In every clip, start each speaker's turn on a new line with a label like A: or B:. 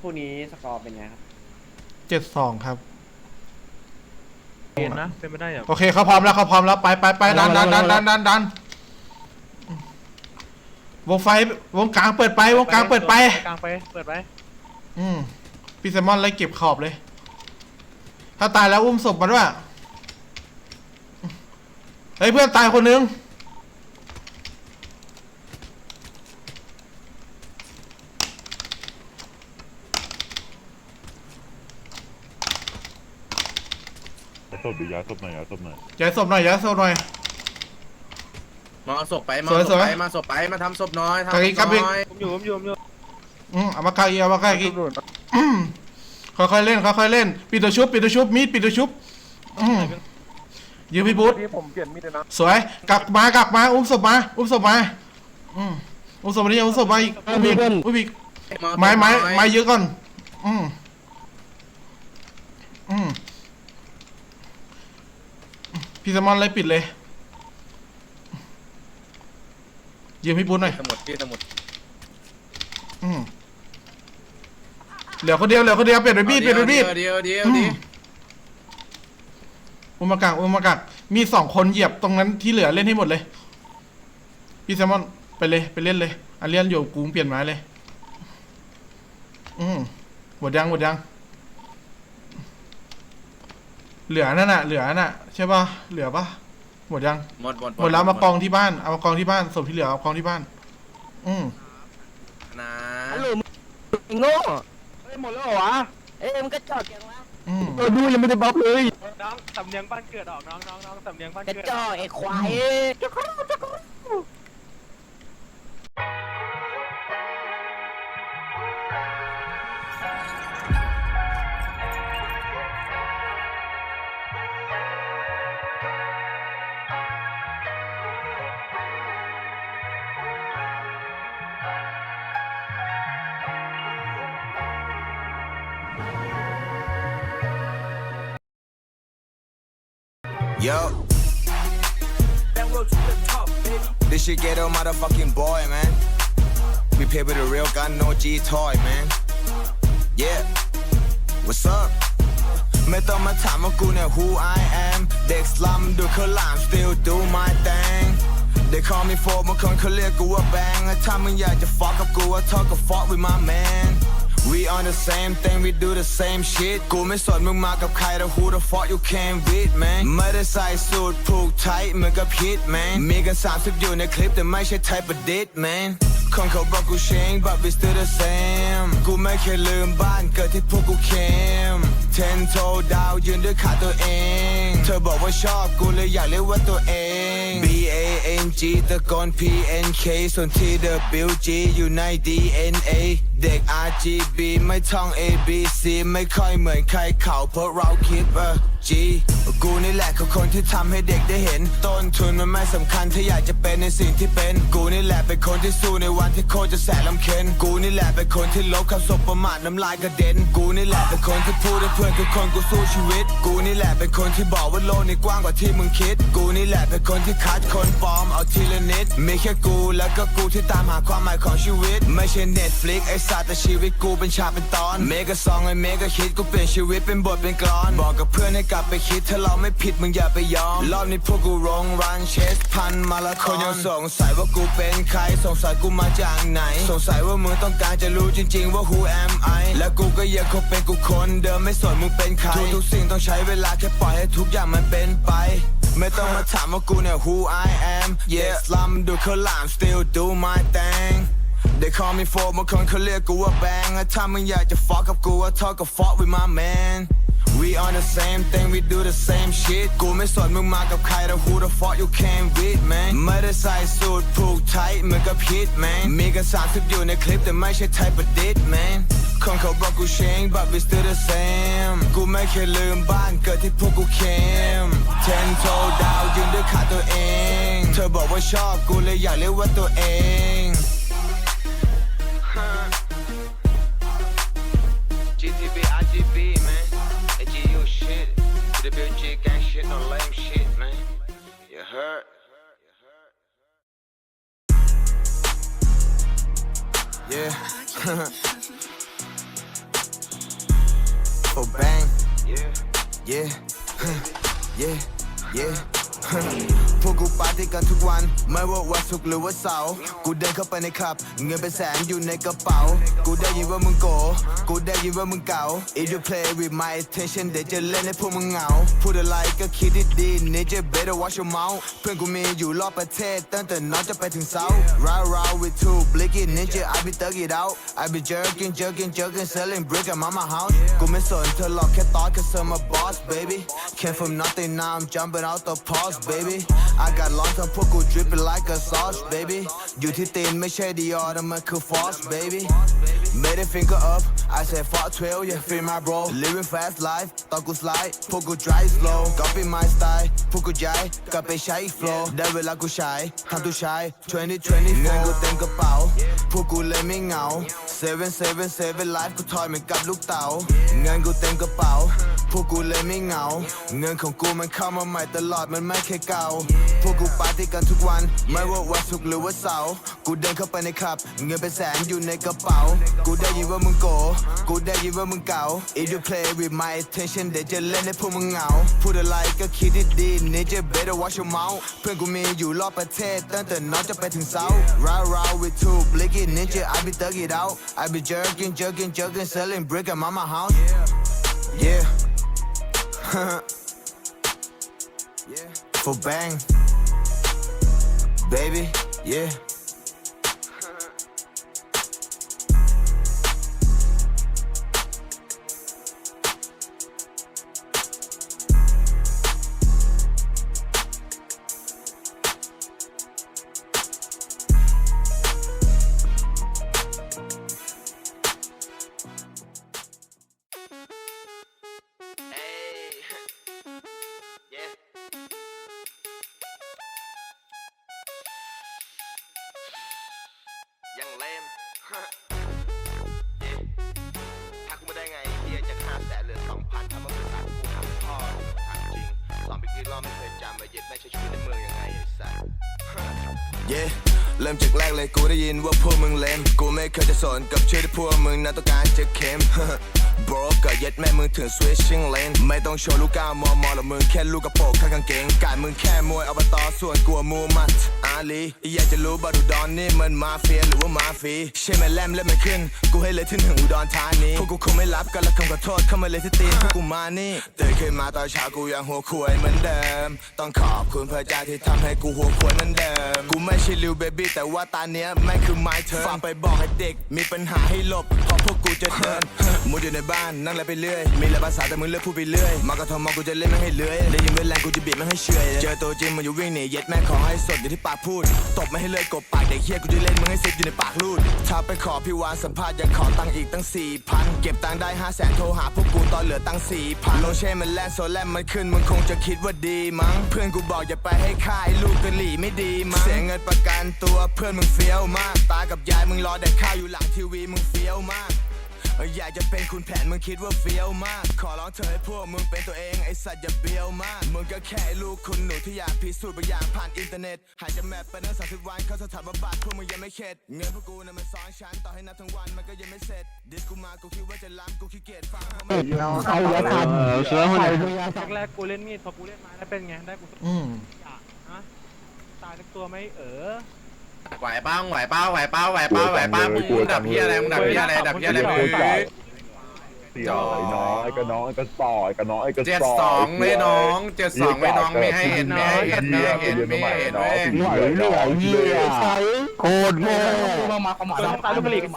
A: พรุ่งนี้สกอร์เป็นไงครับ
B: เจ็ดสองครับ
C: เห็นนะเป็นไม่ได้อะ
B: โอเคเขาพร้อมแล้วเขาพร้อมแล้วไปไปไปดันดันดันดันดันดันวงไฟวงกลางเปิดไปวงกลางเปิดไป
C: กลางไป เปิดไป
B: อืมพี่แซมมอนไล่เก็บขอบเลย ถ้าตายแล้วอุ้มศพมันว่าเฮ้ยเพื่อนตายคนนึง
D: ย้ายศ พดิย้ายศพหน่อยย้ายศพหน่อย
B: ย้ายศพหน่อยย้ายศพหน่อย
E: มาเอาศพไปมา
B: สวย
E: เอาศพไป
B: สวย
E: มาศพไปมาทำศพน้อยทำ
B: กา
E: ศ
B: กิ
E: พ
B: กากิ
E: น้อย
C: ผมอยู่ผมอยู่ผมอยู่
B: อืมเอามาใกล้อีกเอามาใกล้อีกอืมค่อยๆเล่นค่อยๆเล่นปิดตัวชุบปิดตัวชุบมีดปิดตัวชุบอืมยืมพี่บุ๊ท
F: ที่ผมเปลี่ยนมีดเลยนะ
B: สวยกลับมากลับมาอุ้มศพมาอุ้มศพมาอืมอุ้มศพมาดิอุ้มศพมาอีกอุ้มอีกอุ้มอีกา
E: ศพ
B: ไม้ไม้
E: น้อย
B: ไม้เยอะก่อน อืมอืม พี่สมอนเลยปิดเลยยืมพี่ปุ๊นหน่อย
E: สมุดที่สมุด
B: อืมเหลือคนเดียวเหลือคนเดียวเปลี่ยนเป็นมีดเปลี่ยนเป็นมีด
E: เดียวเดียว
B: อื
E: เดี
B: ม
E: ยว
B: อุมากากอุมากากมีสองคนเหยียบตรงนั้นที่เหลือเล่นให้หมดเลย พี่แซมมอนไปเลยไปเล่นเลยอาเลียนอยู่กูเปลี่ยนไม้เลย อืมหมดยังหมดยัง เหลือนั่นน่ะเหลือนั่นน่ะใช่ป่ะเหลือป่ะหมดยัง
E: หมดหมด
B: หมดแล้วมากองที่บ้านเอามากองที่บ้านศพที่เหลือเอากองที่บ้าน อืม
E: นะ
F: ฮัลโหลมึงโง่เฮ้ยหมดแล้วเหรอวะ
G: เอ้ยมันกระจอกยังวะ
B: อืม
F: เออดูยังไม่ได้บัฟเลย
C: น้องสำเนียงบ้านเกิดออกน้องน้องน้องสำเนียงบ้าน
G: กระ
C: เกิด
G: จอกไอ้ควายเอ้ย เจ้าของเจ้าของ
H: Yo. This shit get a motherfucking boy, man. We play with a real gun, no G toy, man. Yeah. What's up? ไม่ต้องมาถามว่ากูเนี่ย who I am เด็กสลัมดูเขาหลาม still do my thing They call me for บางคนเขาเรียกกูว่าแบงถ้ามึงอยากจะ fuck กับกูว่า talk กับ fuck with my man We on the same thing we do the same shit กูไม่สนมึงมากับใครแต่ who the fuck you came with man ไม่ได้ใส่สูทผูกไทเหมือนกับฮิต man มีกัน30 อยู่ในคลิปแต่ไม่ใช่ type of dit man คนเขาบอกกู change but we still the same กูไม่เคยลืมบ้านเกิดที่พวกกูเข้ม ten toe ดาวยืนด้วยขาตัวเอง เธอบอกว่าชอบกูเลยอยากเรียกว่าตัวเอง B A N G ตะกอน P N K ส่วนที่ W G อยู่ใน D N A เด็ก R G B ไม่ท่อง A B C ไม่ค่อยเหมือนใครเขาเพราะเราคิดเออ G กูนี่แหละคือคนที่ทำให้เด็กได้เห็น ต้นทุนมันไม่สำคัญถ้าอยากจะเป็นในสิ่งที่เป็น กูนี่แหละเป็นคนที่สู้ในวันที่โคตรจะแสนลำเค็นกูนี่แหละเป็นคนที่ลบคำสบประมาทน้ำลายกระเด็น กูนี่แหละเป็นคนที่พูดให้เพื่อนทุกคนกูสู้ชีวิต กูนี่แหละเป็นคนที่บอกว่าโลกนี้กว้างกว่าที่มึงคิด กูนี่แหละเป็นคนที่คัดคนปลอมเอาทีละนิด มีแค่กูแล้วก็กูที่ตามหาความหมายของชีวิต ไม่ใช่เน็ตฟลิกไอสัตว์แต่ชีวิตกูเป็นฉากเป็นตอน เมกะซองไอเมกะฮิตกูเปลี่ยนชีวิตเป็นบทเป็นกลอน บอกกับเพื่อนให้กลับไปคิดถ้าเราไม่ผิดมึงอย่าไปยอม รอบนี้พวกกูรงรันเชสพันมาละคนยังสงสัยว่ากูเป็นใคร สงสัยกูมาจากไหน สงสัยว่ามึงต้องการจะรู้จริง ๆ ว่า who am I และกูก็ยังคงเป็นกูคนเดิมไม่สนมึงเป็นใครทุกๆสิ่งต้องใช้เวลาแค่ปล่อยให้ทุกอย่างมันเป็นไป ไม่ต้องมาถามว่ากูเนี่ย who I am yeah สลัมดูเขาหลาม still do my thing They call me for บางคนเขาเรียกกูว่าแบงถ้ามึงอยากจะ fuck กับกูว่า talk กับ fuck with my man We on the same thing we do the same shit กูไม่สนมึงมากับใครแต่ who the fuck you came with man ไม่ได้ใส่สูทผูกไทเหมือนกับฮิต man มีกัน30อยู่ในคลิปแต่ไม่ใช่ type of dit man คนเขาบอกกู change but we still the same กูไม่เคยลืมบ้านเกิดที่พวกกูเข้ม ten toe ดาวยืนด้วยขาตัวเอง เธอบอกว่าชอบกูเลยอยากเรียกว่าตัวเอง This chick ain't shit, no lame shit, man. You? Yeah.
I: Bang. Yeah. Yeah. yeah. Yeah. yeah. ปาร์ตี้กันทุกวัน ไม่ว่าวันศุกร์หรือว่าเสาร์กูเดินเข้าไปในคลับ เงินเป็นแสนอยู่ในกระเป๋า กูได้ยินว่ามึงโก กูได้ยินว่ามึงเก่า If you play with my attention เดี๋ยวจะเล่นให้พวกมึงเหงา พูดอะไรก็คิดดีๆ Ninja better watch your mouth เพื่อนกูมีอยู่รอบประเทศ ตั้งแต่น้อยจะไปถึงเซา Ride round with two blicky ninja I be thug it out I be jerking jerking jerking selling brick at mama house กูไม่สนเธอหรอกแค่ตอน cause I'm a boss baby Came from nothing now I'm jumping out the pause baby I got long term พวกกู dripping like a sauce baby อยู่ที่ตีนไม่ใช่ Dior แต่มันคือ Force baby Made it finger up I said fuck 12 yeah feel my bro living fast life ตอนกู slide พวกกู dry slow copy my style พวกกูย้ายกลับไปใช้ flow ได้เวลากูใช้ทำตัวใช้2024เงินกูเต็มกระเป๋า พวกกูเลยไม่เหงา 777 life กูทอยเหมือนกับลูกเต๋าเงินกูเต็มกระเป๋า พวกกูเลยไม่เหงา เงินของกูมันเข้ามาใหม่ตลอดมันไม่เคยเก่า พวกกูปาร์ตี้กันทุกวัน ไม่ว่าวันศุกร์หรือว่าเสาร์กูเดินเข้าไปในคลับ เงินเป็นแสนอยู่ในกระเป๋า กูได้ยินว่ามึงโก กูได้ยินว่ามึงเก่า If you play with my attention เดี๋ยวจะเล่นให้พวกมึงเหงา พูดอะไรก็คิดดีๆ Ninja better watch your mouth เพื่อนกูมีอยู่รอบประเทศตั้งแต่น้อยจะไปถึงเซา Ride round with two blicky ninja I be thug it out I be jerking jerking jerking selling brick at mama house. Yeah. Yeah. For bang. Baby yeah ยังเลมถ้ากูไม่ได้ไงเฮียจากห้าแสนเหลือสองพันทำมาเป็นตัดกูทำพ่อถามจริงสอนไปกี่รอบไม่เคยจำมาเย็ดไม่ใช่ชีวิตในเมืองยังไงไอ้สัสเย่เริ่มจากแรกเลยกูได้ยินว่าพวกมึงเลมกูไม่เคยจะสนกับชื่อที่พวกมึงนั้นต้องการจะเข้ม bro ก็ย็ดแม่มึงถึง switching lane ไม่ต้องโชว์ลูกก้าวมอมอหรอกมึงแค่ลูกกระโปรงข้างกางเกงการมึงแค่มวยอบตส่วนกลัวมูมัดอาลีอยากจะรู้บาดูดอนนี่มันมาเฟียหรือว่ามาฟีใช่ไหมแลมเล่นไม่ขึ้น กูให้เลยที่หนึ่งอุดรธานีพวกกูคงไม่รับกันและคำขอโทษเข้ามาเลยที่ตีนพวกกูมานี่ตื่นขึ้นมาตอนเช้ากูยังหัวควยเหมือนเดิม ต้องขอบคุณพระเจ้าที่ทำให้กูหัวควยเหมือนเดิม กูไม่ใช่ลิวเบบี้แต่ว่าตาเนี้ยแม่งคือไม้เธอฝากไปบอกให้เด็กมีปัญหาให้หลบเพราะพวกกูจะเดินมุดอยู่ในบ้านนั่งอะไรไปเรื่อย มีหลายภาษาแต่มึงเลือกพูดไปเรื่อย มากระทอมอกูจะเล่นไม่ให้เลื้อยได้ยินเวลากูจะบีบไม่ให้เฉอยเจอตัวจริงมันอยู่วิ่งหนีเย็ดแม่ขอให้สดอยู่ที่ปากพูด ตบไม่ให้เลื่อยกบปากเด็กเฮียกูจะเล่นมึงให้ซิดอยู่ในปากลูดถ้าไปขอพี่วานสัมภาษณ์ยังขอตังค์อีกตั้งสี่พันเก็บตังค์ได้ห้าแสนโทรหาพวกกูตอนเหลือตังค์สี่พันโลเช่มันแลนโซแลมมันขึ้นมึงคงจะคิดว่าดีมั้ง เพื่อนกูบอกอย่าไปให้ค่ายลูกกะหลี่ไม่ดีมั้งเสียเงินประกันตัวเพื่อนมึงเฟี้ยวมาก ตากับยายมึงรอแดกข้าวอยู่หลังทีวีมึงเฟี้ยวมาก อยากจะเป็นคุณแผนมึงคิดว่าเฟี้ยวมาก ขอร้องเธอให้พวกมึงเป็นตัวเองไอสัตว์อย่าเบี้ยวมาก มึงก็แค่ลูกคุณหนูที่อยากพิสูจน์บางอย่างผ่านอินเทอร์เน็ตหายจะแมปไปนั่งสามสิบวันเข้าสถานบำบัดพวกมึงยังไม่เข็ดเงินพวกกูน่ะมันซ้อนชั้นต่อให้นับทั้งวันมันก็ยังไม่เสร็จดิสกูมากูคิดว่าจะล้ำกูขี้เกียจฟังเพราะมัน
F: ใครจะทำเสือคนไหน
C: แรกๆกูเล่นมีดพอกูเล่นไม้แล้วเป็นไงได้กู
B: อืม
C: อยากฮะตายทั้งตัวไหมเออ
E: ไหวป้าไหวป้าไหวป้าไหวป้าไหวป้ามึงดับเพี้ยอะไรมึงดับเพี้ยอะไรดับเพี้ยอะไรมึง
D: เสียวไอ้น้องไอ้กระน้องไอ้กระสอยกระน้องไอ้กระ
E: เจ็ด
D: สอย
E: สองเลยน้องเจ็ดสองเลยน้องไม่ให้เห็นไม่ให้เห็นไม่ให้เห็นไม่ให้เห็นเว้ย
F: ไหวเหนื่อยเหี้ยโคตรโง่
C: ตัวน้ำตาลูกกระหรี่กัน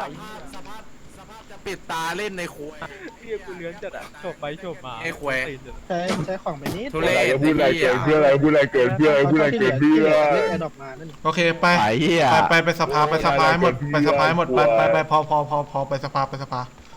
E: ปิดตาเล่นในครัว
C: เฮียกูเลื้อนจัดอะโฉบไปโฉบมา
E: ไอ้ควย
C: ตีนจัด
J: ใช้ใช้ของไปนิด
E: ทุ
D: พูด
E: เร
D: อะไร
E: ศ
D: พูดอะไรเกินเพื่ออะไรพูดอะไรเกินเพื่ออะไรพูดอะไรเกินเพื่อ
J: เล่นแอร์ดรอปมานั่น
B: โอเคไป
F: ไอ้เหี้ย
B: ไปไปไปสภาไปสภาให้หมดไปสภาให้หมดไปไปไปพอพอพอพอไปสภาไปสภา